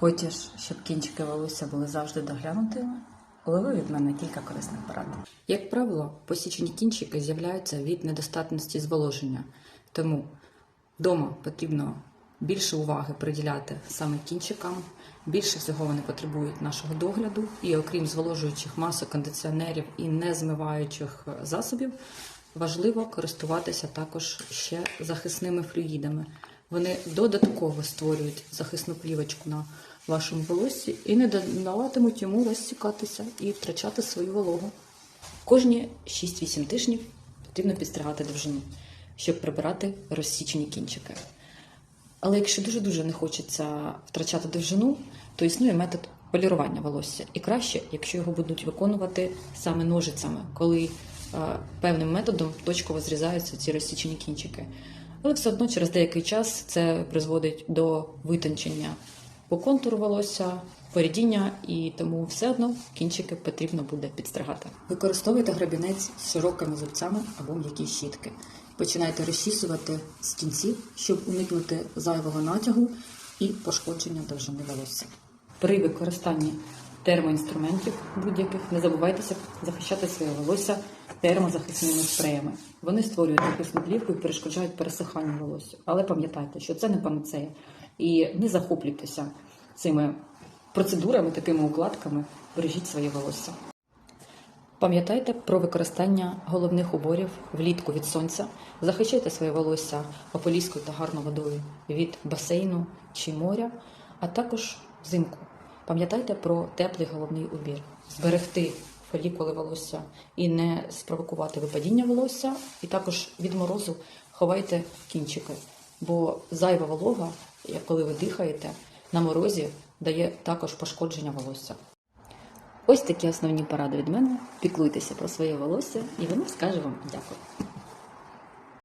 Хочеш, щоб кінчики волосся були завжди доглянутими? Лови від мене кілька корисних порад. Як правило, посічені кінчики з'являються від недостатності зволоження, тому вдома потрібно більше уваги приділяти саме кінчикам. Більше всього вони потребують нашого догляду, і окрім зволожуючих масок, кондиціонерів і незмиваючих засобів, важливо користуватися також ще захисними флюїдами. Вони додатково створюють захисну плівочку на вашому волоссі і не даватимуть йому розсікатися і втрачати свою вологу. Кожні 6-8 тижнів потрібно підстригати довжину, щоб прибирати розсічені кінчики. Але якщо дуже-дуже не хочеться втрачати довжину, то існує метод полірування волосся. І краще, якщо його будуть виконувати саме ножицями, коли е, певним методом точково зрізаються ці розсічені кінчики. Але все одно через деякий час це призводить до витончення по контуру волосся, порідіння, і тому все одно кінчики потрібно буде підстригати. Використовуйте гребінець з широкими зубцями або м'які щітки. Починайте розчісувати з кінців, щоб уникнути зайвого натягу і пошкодження довжини волосся. При використанні термоінструментів будь-яких не забувайтеся захищати своє волосся термозахисними спреями. Вони створюють захисну плівку і перешкоджають пересиханню волосся. Але пам'ятайте, що це не панацея. І не захоплюйтеся цими процедурами, такими укладками. Бережіть своє волосся. Пам'ятайте про використання головних уборів влітку від сонця. Захищайте своє волосся ополіскою та гарною водою від басейну чи моря, а також взимку. Пам'ятайте про теплий головний убір, зберегти фолікули волосся і не спровокувати випадіння волосся, і також від морозу ховайте кінчики, бо зайва волога, коли ви дихаєте на морозі, дає також пошкодження волосся. Ось такі основні поради від мене. Піклуйтеся про своє волосся, і воно скаже вам дякую.